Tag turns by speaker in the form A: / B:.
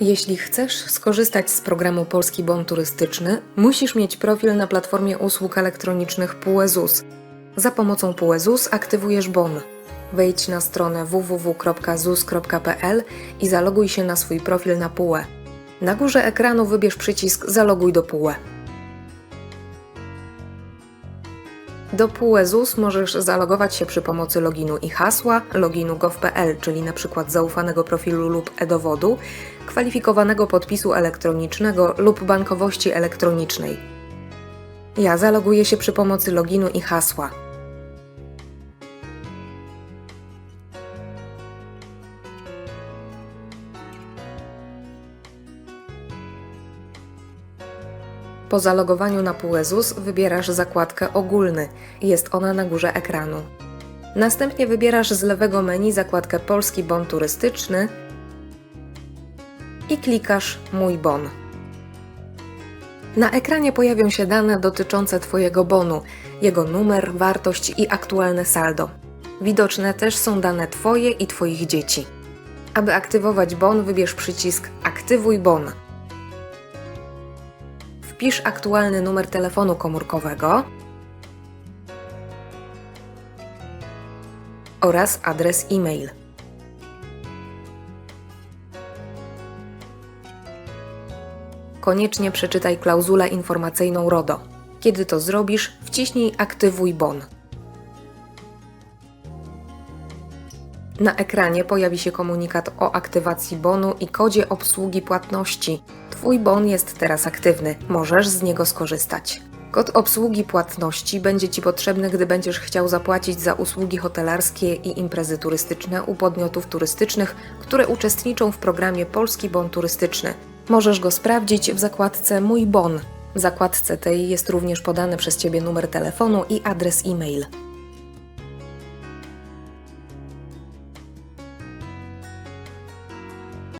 A: Jeśli chcesz skorzystać z programu Polski Bon Turystyczny, musisz mieć profil na platformie usług elektronicznych PUE ZUS. Za pomocą PUE ZUS aktywujesz bon. Wejdź na stronę www.zus.pl i zaloguj się na swój profil na PUE. Na górze ekranu wybierz przycisk Zaloguj do PUE. Do PUE ZUS możesz zalogować się przy pomocy loginu i hasła, loginu gov.pl, czyli np. zaufanego profilu lub e-dowodu, kwalifikowanego podpisu elektronicznego lub bankowości elektronicznej. Ja zaloguję się przy pomocy loginu i hasła. Po zalogowaniu na PUEZUS wybierasz zakładkę Ogólny. Jest ona na górze ekranu. Następnie wybierasz z lewego menu zakładkę Polski Bon Turystyczny i klikasz Mój bon. Na ekranie pojawią się dane dotyczące Twojego bonu, jego numer, wartość i aktualne saldo. Widoczne też są dane Twoje i Twoich dzieci. Aby aktywować bon, wybierz przycisk Aktywuj bon. Wpisz aktualny numer telefonu komórkowego oraz adres e-mail. Koniecznie przeczytaj klauzulę informacyjną RODO. Kiedy to zrobisz, wciśnij Aktywuj bon. Na ekranie pojawi się komunikat o aktywacji bonu i kodzie obsługi płatności. Twój bon jest teraz aktywny, możesz z niego skorzystać. Kod obsługi płatności będzie Ci potrzebny, gdy będziesz chciał zapłacić za usługi hotelarskie i imprezy turystyczne u podmiotów turystycznych, które uczestniczą w programie Polski Bon Turystyczny. Możesz go sprawdzić w zakładce Mój Bon. W zakładce tej jest również podany przez Ciebie numer telefonu i adres e-mail.